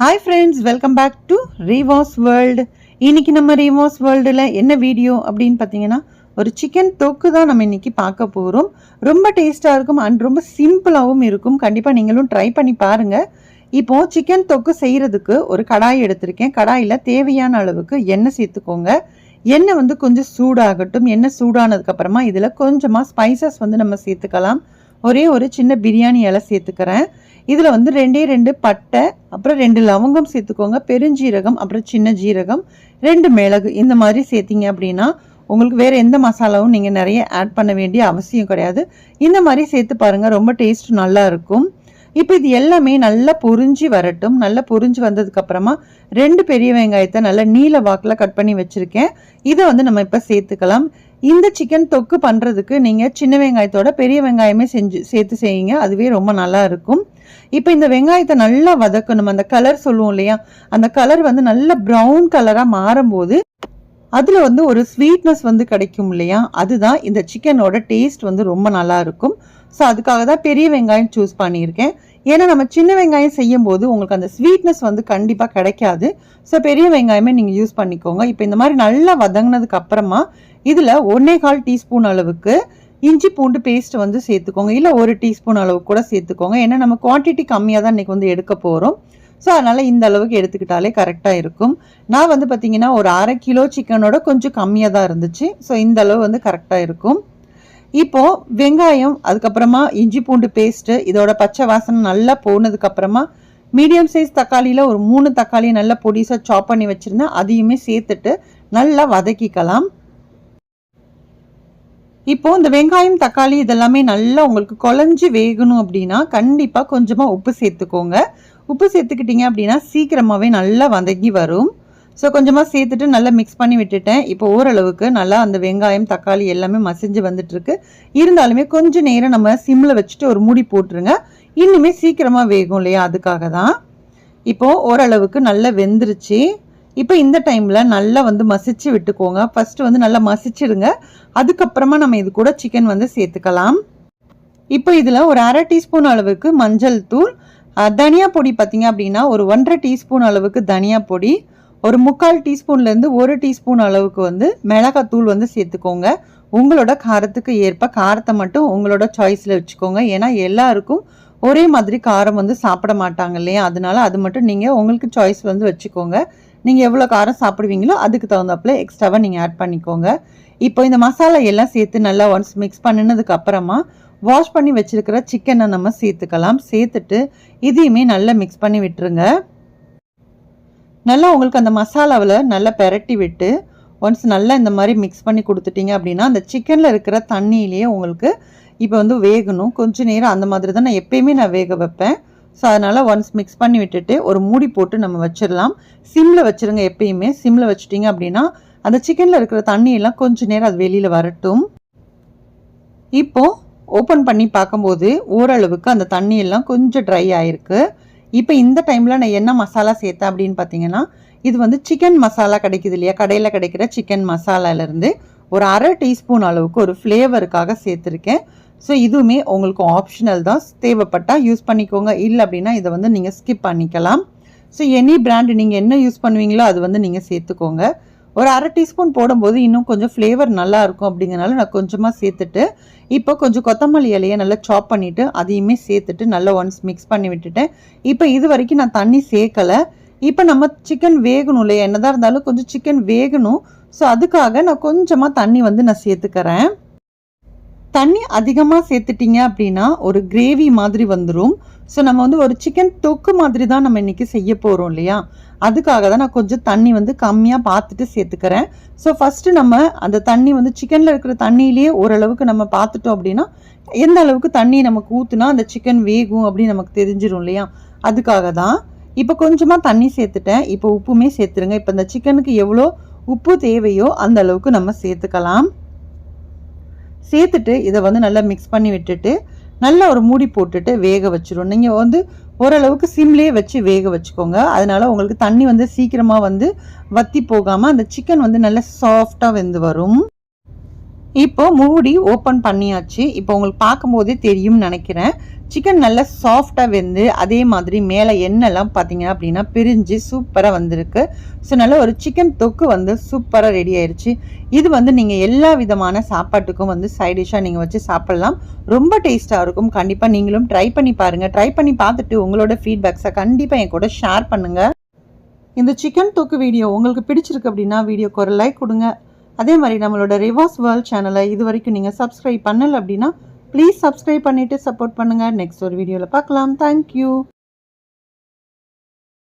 Hi friends welcome back to Reevas world இன்னைக்கு நம்ம ரீவாஸ் வேர்ல்டில் என்ன வீடியோ அப்படின்னு பார்த்தீங்கன்னா ஒரு சிக்கன் தொக்கு தான் நம்ம இன்னைக்கு பார்க்க போகிறோம் ரொம்ப டேஸ்ட்டாக இருக்கும் அண்ட் ரொம்ப சிம்பிளாகவும் இருக்கும். கண்டிப்பாக நீங்களும் ட்ரை பண்ணி பாருங்கள் இப்போது சிக்கன் தொக்கு செய்கிறதுக்கு ஒரு கடாய் எடுத்திருக்கேன். கடாயில் தேவையான அளவுக்கு எண்ணெய் சேர்த்துக்கோங்க. எண்ணெய் வந்து கொஞ்சம் சூடாகட்டும். எண்ணெய் சூடானதுக்கப்புறமா இதில் கொஞ்சமாக ஸ்பைசஸ் வந்து நம்ம சேர்த்துக்கலாம். ஒரே ஒரு சின்ன பிரியாணி இலை சேர்த்துக்கிறேன். இதில் வந்து ரெண்டே ரெண்டு பட்டை அப்புறம் ரெண்டு லவங்கம் சேர்த்துக்கோங்க பெருஞ்சீரகம் அப்புறம் சின்ன ஜீரகம் ரெண்டு மிளகு. இந்த மாதிரி சேர்த்திங்க அப்படின்னா உங்களுக்கு வேறு எந்த மசாலாவும் நீங்கள் நிறைய ஆட் பண்ண வேண்டிய அவசியம் கிடையாது. இந்த மாதிரி சேர்த்து பாருங்கள் ரொம்ப டேஸ்ட் நல்லா இருக்கும். இப்போ இது எல்லாமே நல்லா பொறிஞ்சி வரட்டும். நல்லா பொரிஞ்சு வந்ததுக்கப்புறமா ரெண்டு பெரிய வெங்காயத்தை நல்லா நீல வாக்கில் கட் பண்ணி வச்சுருக்கேன். இதை வந்து நம்ம இப்போ சேர்த்துக்கலாம். இந்த சிக்கன் தொக்கு பண்ணுறதுக்கு நீங்கள் சின்ன வெங்காயத்தோட பெரிய வெங்காயமே செஞ்சு சேர்த்து செய்யுங்க. அதுவே ரொம்ப நல்லா இருக்கும். இப்போ இந்த வெங்காயத்தை நல்லா வதக்கணும். அந்த கலர் சொல்லுவோம் இல்லையா? அந்த கலர் வந்து நல்ல ப்ரௌன் கலராக மாறும்போது அதில் வந்து ஒரு ஸ்வீட்னஸ் வந்து கிடைக்கும் இல்லையா? அதுதான் இந்த சிக்கனோட டேஸ்ட் வந்து ரொம்ப நல்லா இருக்கும். ஸோ அதுக்காக தான் பெரிய வெங்காயம் சூஸ் பண்ணியிருக்கேன். ஏன்னா நம்ம சின்ன வெங்காயம் செய்யும் போது உங்களுக்கு அந்த ஸ்வீட்னஸ் வந்து கண்டிப்பாக கிடைக்காது. ஸோ பெரிய வெங்காயமே நீங்கள் யூஸ் பண்ணிக்கோங்க. இப்போ இந்த மாதிரி நல்லா வதங்கினதுக்கு அப்புறமா இதில் ஒன்றே கால் டீஸ்பூன் அளவுக்கு இஞ்சி பூண்டு பேஸ்ட் வந்து சேர்த்துக்கோங்க. இல்லை ஒரு டீஸ்பூன் அளவு கூட சேர்த்துக்கோங்க. ஏன்னா நம்ம குவான்டிட்டி கம்மியாக தான் இன்றைக்கி வந்து எடுக்க போகிறோம் ஸோ அதனால் இந்த அளவுக்கு எடுத்துக்கிட்டாலே கரெக்டாக இருக்கும். நான் வந்து பார்த்திங்கன்னா ஒரு அரை கிலோ சிக்கனோட கொஞ்சம் கம்மியாக தான் இருந்துச்சு. ஸோ இந்த அளவு வந்து கரெக்டாக இருக்கும். இப்போது வெங்காயம் அதுக்கப்புறமா இஞ்சி பூண்டு பேஸ்ட்டு இதோட பச்சை வாசனை நல்லா போனதுக்கப்புறமா மீடியம் சைஸ் தக்காளியில் ஒரு மூணு தக்காளி நல்லா பொடிசாக சாப் பண்ணி வச்சுருந்தேன். அதையுமே சேர்த்துட்டு நல்லா வதக்கிக்கலாம். இப்போ இந்த வெங்காயம் தக்காளி இதெல்லாமே நல்லா உங்களுக்கு குழஞ்சி வேகணும் அப்படின்னா கண்டிப்பாக கொஞ்சமாக உப்பு சேர்த்துக்கோங்க. உப்பு சேர்த்துக்கிட்டீங்க அப்படின்னா சீக்கிரமாகவே நல்லா வதங்கி வரும். ஸோ கொஞ்சமாக சேர்த்துட்டு நல்லா மிக்ஸ் பண்ணி விட்டுட்டேன். இப்போ ஓரளவுக்கு நல்லா அந்த வெங்காயம் தக்காளி எல்லாமே மசிஞ்சு வந்துட்டுருக்கு. இருந்தாலுமே கொஞ்சம் நேரம் நம்ம சிம்மில் வச்சுட்டு ஒரு மூடி போட்டுருங்க. இன்னுமே சீக்கிரமாக வேகும் இல்லையா? அதுக்காக தான். இப்போது ஓரளவுக்கு நல்லா வெந்துருச்சு. இப்போ இந்த டைமில் நல்லா வந்து மசிச்சு விட்டுக்கோங்க. ஃபஸ்ட்டு வந்து நல்லா மசிச்சிடுங்க. அதுக்கப்புறமா நம்ம இது கூட சிக்கன் வந்து சேர்த்துக்கலாம். இப்போ இதில் ஒரு அரை டீஸ்பூன் அளவுக்கு மஞ்சள் தூள் தனியா பொடி பார்த்தீங்க அப்படின்னா ஒரு ஒன்றரை டீஸ்பூன் அளவுக்கு தனியா பொடி ஒரு முக்கால் டீஸ்பூன்லேருந்து ஒரு டீஸ்பூன் அளவுக்கு வந்து மிளகாத்தூள் வந்து சேர்த்துக்கோங்க. உங்களோட காரத்துக்கு ஏற்ப காரத்தை மட்டும் உங்களோட சாய்ஸில் வச்சுக்கோங்க. ஏன்னா எல்லாருக்கும் ஒரே மாதிரி காரம் வந்து சாப்பிட மாட்டாங்க இல்லையா? அதனால அது மட்டும் நீங்கள் உங்களுக்கு சாய்ஸ் வந்து வச்சுக்கோங்க. நீங்கள் எவ்வளோ காரம் சாப்பிடுவீங்களோ அதுக்கு தகுந்தாப்புல எக்ஸ்ட்ராவாக நீங்கள் ஆட் பண்ணிக்கோங்க. இப்போ இந்த மசாலா எல்லாம் சேர்த்து நல்லா ஒன்ஸ் மிக்ஸ் பண்ணினதுக்கு அப்புறமா வாஷ் பண்ணி வச்சுருக்கிற சிக்கனை நம்ம சேர்த்துக்கலாம். சேர்த்துட்டு இதையுமே நல்லா மிக்ஸ் பண்ணி விட்டுருங்க. நல்லா உங்களுக்கு அந்த மசாலாவில் நல்லா பெரட்டி விட்டு ஒன்ஸ் நல்லா இந்த மாதிரி மிக்ஸ் பண்ணி கொடுத்துட்டீங்க அப்படின்னா அந்த சிக்கனில் இருக்கிற தண்ணியிலேயே உங்களுக்கு இப்போ வந்து வேகணும். கொஞ்சம் நேரம் அந்த மாதிரி தான் நான் எப்பயுமே நான் வேக வைப்பேன். ஸோ அதனால் ஒன்ஸ் மிக்ஸ் பண்ணி விட்டுட்டு ஒரு மூடி போட்டு நம்ம வச்சிடலாம். சிம்மில் வச்சுருங்க எப்பயுமே. சிம்மில் வச்சுட்டிங்க அப்படின்னா அந்த சிக்கனில் இருக்கிற தண்ணியெல்லாம் கொஞ்சம் நேரம் அது வெளியில் வரட்டும். இப்போது ஓப்பன் பண்ணி பார்க்கும்போது ஓரளவுக்கு அந்த தண்ணியெல்லாம் கொஞ்சம் ட்ரை ஆகிருக்கு இப்போ இந்த டைமில் நான் என்ன மசாலா சேர்த்தேன் அப்படின்னு பார்த்தீங்கன்னா இது வந்து சிக்கன் மசாலா கிடைக்குது இல்லையா? கடையில் கிடைக்கிற சிக்கன் மசாலாலேருந்து ஒரு அரை டீஸ்பூன் அளவுக்கு ஒரு ஃப்ளேவருக்காக சேர்த்துருக்கேன். ஸோ இதுவுமே உங்களுக்கு ஆப்ஷனல் தான். தேவைப்பட்டால் யூஸ் பண்ணிக்கோங்க. இல்லை அப்படின்னா இதை வந்து நீங்கள் ஸ்கிப் பண்ணிக்கலாம். ஸோ எனி பிராண்டு நீங்கள் என்ன யூஸ் பண்ணுவீங்களோ அது வந்து நீங்கள் சேர்த்துக்கோங்க. ஒரு அரை டீஸ்பூன் போடும்போது இன்னும் கொஞ்சம் ஃப்ளேவர் நல்லா இருக்கும் அப்படிங்கிறனால நான் கொஞ்சமாக சேர்த்துட்டு இப்போ கொஞ்சம் கொத்தமல்லி இலையை நல்லா சாப் பண்ணிவிட்டு அதையுமே சேர்த்துட்டு நல்லா ஒன்ஸ் மிக்ஸ் பண்ணி விட்டுட்டேன். இப்போ இது வரைக்கும் நான் தண்ணி சேர்க்கலை. இப்போ நம்ம சிக்கன் வேகணும் இல்லையா? என்னதான் இருந்தாலும் கொஞ்சம் சிக்கன் வேகணும். ஸோ அதுக்காக நான் கொஞ்சமாக தண்ணி வந்து நான் சேர்த்துக்கிறேன். தண்ணி அதிகமாக சேர்த்துட்டிங்க அப்படின்னா ஒரு கிரேவி மாதிரி வந்துடும் ஸோ நம்ம வந்து ஒரு சிக்கன் தொக்கு மாதிரி தான் நம்ம இன்றைக்கி செய்ய போகிறோம் இல்லையா? அதுக்காக தான் நான் கொஞ்சம் தண்ணி வந்து கம்மியாக பார்த்துட்டு சேர்த்துக்கிறேன். ஸோ ஃபஸ்ட்டு நம்ம அந்த தண்ணி வந்து சிக்கனில் இருக்கிற தண்ணியிலேயே ஓரளவுக்கு நம்ம பார்த்துட்டோம் அப்படின்னா எந்த அளவுக்கு தண்ணி நமக்கு ஊற்றுனா அந்த சிக்கன் வேகும் அப்படின்னு நமக்கு தெரிஞ்சிடும் இல்லையா? அதுக்காக தான் இப்போ கொஞ்சமாக தண்ணி சேர்த்துட்டேன். இப்போ உப்புமே சேர்த்துருங்க. இப்போ இந்த சிக்கனுக்கு எவ்வளோ உப்பு தேவையோ அந்த அளவுக்கு நம்ம சேர்த்துக்கலாம். சேர்த்துட்டு இதை வந்து நல்லா மிக்ஸ் பண்ணி விட்டுட்டு நல்லா ஒரு மூடி போட்டுட்டு வேக வச்சிடும் நீங்கள் வந்து ஓரளவுக்கு சிம்லேயே வச்சு வேக வச்சுக்கோங்க. அதனால் உங்களுக்கு தண்ணி வந்து சீக்கிரமாக வந்து வத்தி போகாமல் அந்த சிக்கன் வந்து நல்லா சாஃப்டாக வெந்து வரும். இப்போ மூடி ஓப்பன் பண்ணியாச்சு. இப்போ உங்களுக்கு பார்க்கும்போதே தெரியும்னு நினைக்கிறேன். சிக்கன் நல்லா சாஃப்டாக வெந்து அதே மாதிரி மேலே எண்ணெய்லாம் பார்த்தீங்க அப்படின்னா பிரிஞ்சு சூப்பராக வந்திருக்கு. ஸோ நல்ல ஒரு சிக்கன் தொக்கு வந்து சூப்பராக ரெடி ஆயிடுச்சு இது வந்து நீங்கள் எல்லா விதமான சாப்பாட்டுக்கும் வந்து சைட் டிஷ்ஷாக நீங்கள் வச்சு சாப்பிட்லாம். ரொம்ப டேஸ்ட்டாக இருக்கும். கண்டிப்பாக நீங்களும் ட்ரை பண்ணி பாருங்கள் ட்ரை பண்ணி பார்த்துட்டு உங்களோட ஃபீட்பேக்ஸை கண்டிப்பாக என் கூட ஷேர் பண்ணுங்கள் இந்த சிக்கன் தொக்கு வீடியோ உங்களுக்கு பிடிச்சிருக்கு அப்படின்னா வீடியோக்கு ஒரு லைக் கொடுங்க. அதே மாதிரி நம்மளோட ரிவர்ஸ் வேர்ல்ட் சேனலை இது வரைக்கும் நீங்கள் சப்ஸ்கிரைப் பண்ணலை அப்படின்னா ப்ளீஸ் சப்ஸ்கிரைப் பண்ணிவிட்டு சப்போர்ட் பண்ணுங்கள் நெக்ஸ்ட் ஒரு வீடியோவில் பார்க்கலாம். தேங்க்யூ